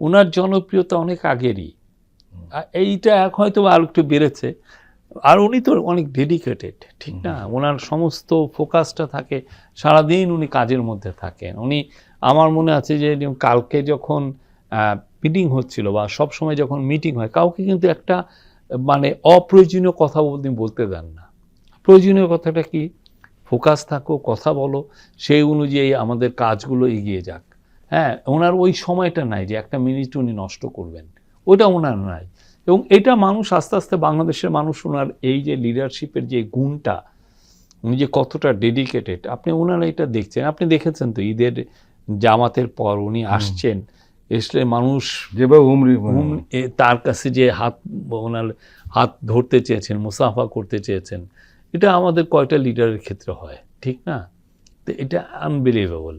ওনার জনপ্রিয়তা অনেক আগেরই। এইটা এখন হয়তো আর একটু বেড়েছে। আর উনি তো অনেক ডেডিকেটেড ঠিক না? ওনার সমস্ত ফোকাসটা থাকে সারাদিন উনি কাজের মধ্যে থাকেন। উনি আমার মনে আছে যে কালকে যখন মিটিং হচ্ছিল বা সব সময় যখন মিটিং হয় কাউকে কিন্তু একটা মানে অপ্রয়োজনীয় কথা উনি বলতে দেন না। প্রয়োজনীয় কথাটা কি? ফোকাস থাকো কথা বলো। সেই অনুযায়ী আমাদের কাজগুলো এগিয়ে যাক। হ্যাঁ ওনার ওই সময়টা নাই যে একটা মিনিট উনি নষ্ট করবেন। ওটা ওনার নাই। এবং এটা মানুষ আস্তে আস্তে বাংলাদেশের মানুষ ওনার এই যে লিডারশিপের যে গুণটা উনি যে কতটা ডেডিকেটেড আপনি ওনারা এটা দেখছেন। আপনি দেখেছেন তো ঈদের জামাতের পর উনি আসছেন এসলে মানুষ যেভাবে হুমরি হুম, এ তার কাছে যে হাত ওনার হাত ধরতে চেয়েছেন মুসাফা করতে চেয়েছেন এটা আমাদের কয়টা লিডারের ক্ষেত্রে হয় ঠিক না? তো এটা আনবিলিভেবল